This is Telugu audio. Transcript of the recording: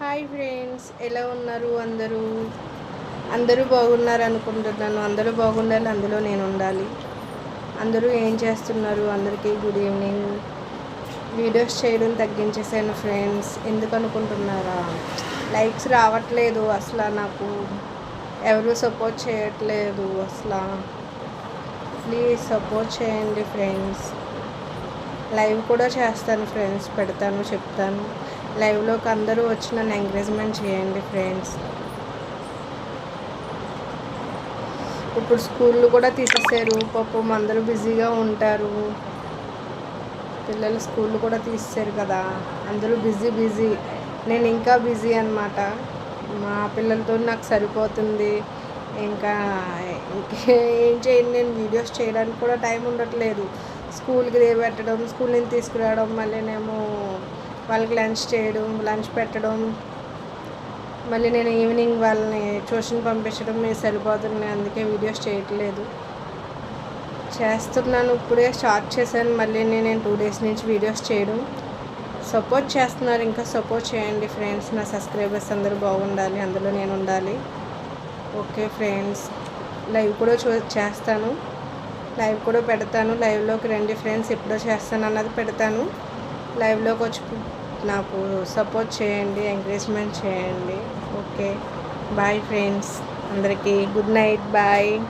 హాయ్ ఫ్రెండ్స్ ఎలా ఉన్నారు అందరూ? అందరూ బాగున్నారు అనుకుంటున్నాను. అందరూ బాగుండాలి అందులో నేను ఉండాలి. అందరూ ఏం చేస్తున్నారు? అందరికీ గుడ్ ఈవినింగ్ వీడియోస్ చేయడం తగ్గించేసాను ఫ్రెండ్స్. ఎందుకు అనుకుంటున్నారా? లైక్స్ రావట్లేదు అసలు నాకు. ఎవరు సపోర్ట్ చేయట్లేదు అసలు. ప్లీజ్ సపోర్ట్ చేయండి ఫ్రెండ్స్. లైవ్ కూడా చేస్తాను ఫ్రెండ్స్. పెడతాను చెప్తాను. లైవ్లోకి అందరూ వచ్చి నన్ను ఎంకరేజ్మెంట్ చేయండి ఫ్రెండ్స్ ఇప్పుడు స్కూళ్ళు కూడా తీసేసారు. పాపం అందరూ బిజీగా ఉంటారు. పిల్లలు స్కూల్ కూడా తీసేశారు కదా. అందరూ బిజీ బిజీ. నేను ఇంకా బిజీ అనమాట మా పిల్లలతో నాకు సరిపోతుంది. ఇంకా ఏం చేయండి నేను వీడియోస్ చేయడానికి కూడా టైం ఉండట్లేదు. స్కూల్కి పెట్టడం స్కూల్ నుంచి తీసుకురావడం మళ్ళీనేమో వాళ్ళకి లంచ్ చేయడం లంచ్ పెట్టడం మళ్ళీ నేను ఈవినింగ్ వాళ్ళని ట్యూషన్ పంపించడం మీరు సరిపోతుంది అందుకే వీడియోస్ చేయట్లేదు. చేస్తున్నాను ఇప్పుడే స్టార్ట్ చేశాను మళ్ళీ నేను టూ డేస్ నుంచి వీడియోస్ చేయడం. సపోర్ట్ చేస్తున్నారు ఇంకా సపోర్ట్ చేయండి ఫ్రెండ్స్. నా సబ్స్క్రైబర్స్ అందరూ బాగుండాలి అందులో నేను ఉండాలి. ఓకే ఫ్రెండ్స్ లైవ్ కూడా చూ చేస్తాను. లైవ్ కూడా పెడతాను. లైవ్లోకి రండి ఫ్రెండ్స్ ఎప్పుడో చేస్తాను అన్నది పెడతాను. లైవ్లోకి వచ్చి నాకు సపోర్ట్ చేయండి ఎంకరేజ్మెంట్ చేయండి. ఓకే. Bye friends. అందరికీ గుడ్ నైట్. బాయ్.